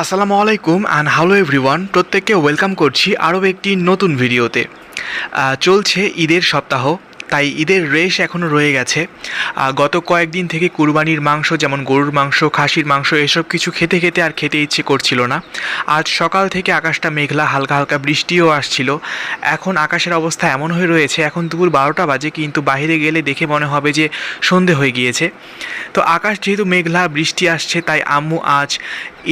আসসালামু আলাইকুম and hello everyone প্রত্যেককে ওয়েলকাম করছি আরও একটি নতুন ভিডিওতে চলছে ঈদের সপ্তাহ। তাই ঈদের রেশ এখনও রয়ে গেছে। গত কয়েকদিন থেকে কুরবানির মাংস, যেমন গরুর মাংস, খাসির মাংস, এসব কিছু খেতে খেতে আর খেতে ইচ্ছে করছিল না। আজ সকাল থেকে আকাশটা মেঘলা, হালকা হালকা বৃষ্টিও আসছিল। এখন আকাশের অবস্থা এমন হয়ে রয়েছে, এখন দুপুর বারোটা বাজে, কিন্তু বাইরে গেলে দেখে মনে হবে যে সন্ধে হয়ে গিয়েছে। তো আকাশ যেহেতু মেঘলা, বৃষ্টি আসছে, তাই আম্মু আজ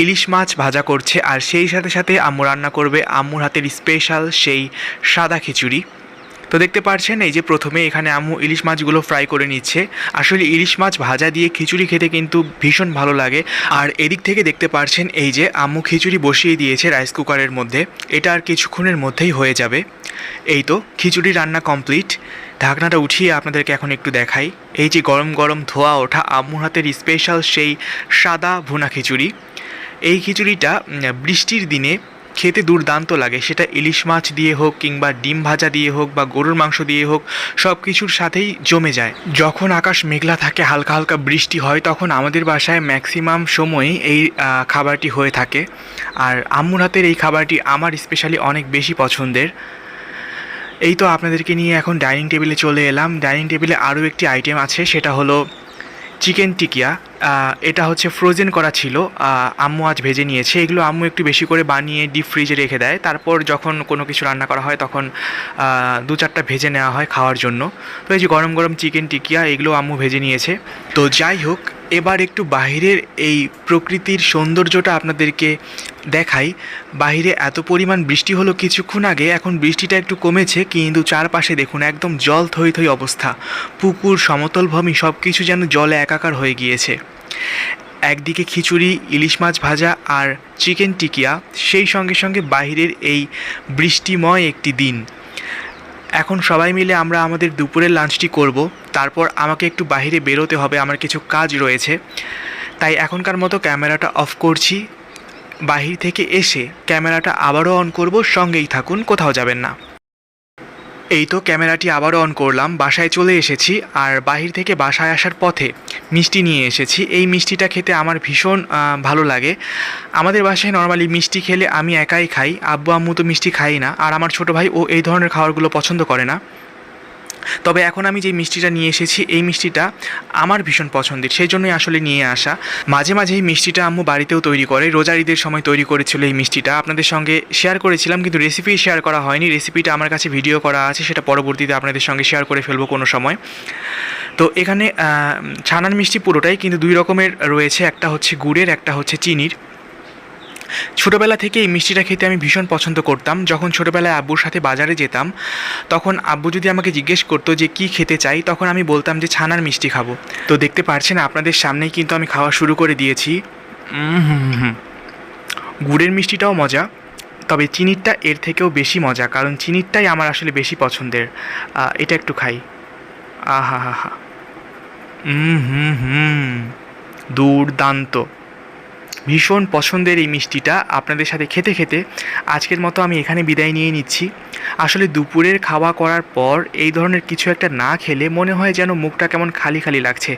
ইলিশ মাছ ভাজা করছে, আর সেই সাথে সাথে আম্মু রান্না করবে আম্মুর হাতের স্পেশাল সেই সাদা খিচুড়ি। তো দেখতে পাচ্ছেন এই যে প্রথমে এখানে আম্মু ইলিশ মাছগুলো ফ্রাই করে নিচ্ছে। আসলে ইলিশ মাছ ভাজা দিয়ে খিচুড়ি খেতে কিন্তু ভীষণ ভালো লাগে। আর এদিক থেকে দেখতে পাচ্ছেন এই যে আম্মু খিচুড়ি বসিয়ে দিয়েছে রাইস কুকারের মধ্যে। এটা আর কিছুক্ষণের মধ্যেই হয়ে যাবে। এই তো, খিচুড়ি রান্না কমপ্লিট। ঢাকনাটা উঠিয়ে আপনাদেরকে এখন একটু দেখাই। এই যে গরম গরম ধোয়া ওঠা আম্মুর হাতের স্পেশাল সেই সাদা ভুনা খিচুড়ি। এই খিচুড়িটা বৃষ্টির দিনে খেতে দুর্দান্ত লাগে। সেটা ইলিশ মাছ দিয়ে হোক কিংবা ডিম ভাজা দিয়ে হোক বা গরুর মাংস দিয়ে হোক সব কিছুর সাথেই জমে যায়। যখন আকাশ মেঘলা থাকে, হালকা হালকা বৃষ্টি হয়, তখন আমাদের বাসায় ম্যাক্সিমাম সময়ই এই খাবারটি হয়ে থাকে। আর আম্মুর হাতের এই খাবারটি আমার স্পেশালি অনেক বেশি পছন্দের। এই তো আপনাদেরকে নিয়ে এখন ডাইনিং টেবিলে চলে এলাম। ডাইনিং টেবিলে আরও একটি আইটেম আছে, সেটা হলো চিকেন টিকিয়া এটা হচ্ছে ফ্রোজেন করা ছিল আম্মু আজ ভেজে নিয়েছে। এগুলো আম্মু একটু বেশি করে বানিয়ে ডিপ ফ্রিজে রেখে দেয়। তারপর যখন কোনো কিছু রান্না করা হয় তখন দু চারটা ভেজে নেওয়া হয় খাওয়ার জন্য। তো এই যে গরম গরম চিকেন টিকিয়া, এগুলো আম্মু ভেজে নিয়েছে। তো যাই হোক এবার একটু বাইরের এই প্রকৃতির সৌন্দর্যটা আপনাদেরকে দেখাই। বাইরে এত পরিমাণ বৃষ্টি হলো কিছুক্ষণ আগে, এখন বৃষ্টিটা একটু কমেছে, কিন্তু চারপাশে দেখুন একদম জল থই থই অবস্থা। পুকুর, সমতল ভূমি সব কিছু যেন জলে একাকার হয়ে গিয়েছে। একদিকে খিচুড়ি, ইলিশ মাছ ভাজা আর চিকেন টিকিয়া, সেই সঙ্গে সঙ্গে বাইরের এই বৃষ্টিময় একটি দিন। এখন সবাই মিলে আমরা আমাদের দুপুরের লাঞ্চটি করব। তারপর আমাকে একটু বাহিরে বেরোতে হবে, আমার কিছু কাজ রয়েছে। তাই এখনকার মতো ক্যামেরাটা অফ করছি। বাহির থেকে এসে ক্যামেরাটা আবারও অন করব, সঙ্গেই থাকুন, কোথাও যাবেন না। এই তো ক্যামেরাটি আবারও অন করলাম, বাসায় চলে এসেছি আর বাহির থেকে বাসায় আসার পথে মিষ্টি নিয়ে এসেছি। এই মিষ্টিটা খেতে আমার ভীষণ ভালো লাগে। আমাদের বাসায় নর্মালি মিষ্টি খেলে আমি একাই খাই, আব্বু আম্মু তো মিষ্টি খাই না। আর আমার ছোটো ভাই ও এই ধরনের খাবারগুলো পছন্দ করে না। তবে এখন আমি যে মিষ্টিটা নিয়ে এসেছি, এই মিষ্টিটা আমার ভীষণ পছন্দের। সেই জন্যই আসলে নিয়ে আসা। মাঝে মাঝে এই মিষ্টিটা আম্মু বাড়িতেও তৈরি করে। রোজার ঈদের সময় তৈরি করেছিল এই মিষ্টিটা। আপনাদের সঙ্গে শেয়ার করেছিলাম, কিন্তু রেসিপি শেয়ার করা হয়নি। রেসিপিটা আমার কাছে ভিডিও করা আছে, সেটা পরবর্তীতে আপনাদের সঙ্গে শেয়ার করে ফেলব কোনো সময়। তো এখানে ছানার মিষ্টি পুরোটাই, কিন্তু দুই রকমের রয়েছে। একটা হচ্ছে গুড়ের, একটা হচ্ছে চিনির। ছোটোবেলা থেকে এই মিষ্টিটা খেতে আমি ভীষণ পছন্দ করতাম। যখন ছোটোবেলায় আব্বুর সাথে বাজারে যেতাম, তখন আব্বু যদি আমাকে জিজ্ঞেস করতো যে কি খেতে চাই, তখন আমি বলতাম যে ছানার মিষ্টি খাব। তো দেখতে পারছেন, আপনাদের সামনেই কিন্তু আমি খাওয়া শুরু করে দিয়েছি। গুড়ের মিষ্টিটাও মজা, তবে চিনিরটা এর থেকেও বেশি মজা, কারণ চিনিরটাই আমার আসলে বেশি পছন্দের। এটা একটু খাই। আহা হা হা হুম হুম হুম। দুর্দান্ত। ভীষণ পছন্দের এই মিষ্টিটা আপনাদের সাথে খেতে খেতে আজকের মতো আমি এখানে বিদায় নিয়ে নিচ্ছি। আসলে দুপুরের খাওয়া করার পর এই ধরনের কিছু একটা না খেলে মনে হয় যেন মুখটা কেমন খালি খালি লাগছে।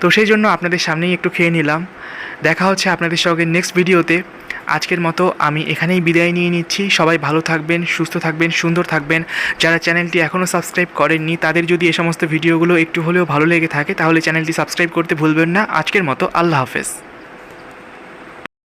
তো সেই জন্য আপনাদের সামনেই একটু খেয়ে নিলাম। দেখা হচ্ছে আপনাদের সঙ্গে নেক্সট ভিডিওতে আজকের মতো আমি এখানেই বিদায় নিয়ে নিচ্ছি। সবাই ভালো থাকবেন, সুস্থ থাকবেন, সুন্দর থাকবেন। যারা চ্যানেলটি এখনও সাবস্ক্রাইব করেননি, তাদের যদি এ সমস্ত ভিডিওগুলো একটু হলেও ভালো লেগে থাকে, তাহলে চ্যানেলটি সাবস্ক্রাইব করতে ভুলবেন না। আজকের মতো আল্লাহ হাফেজ।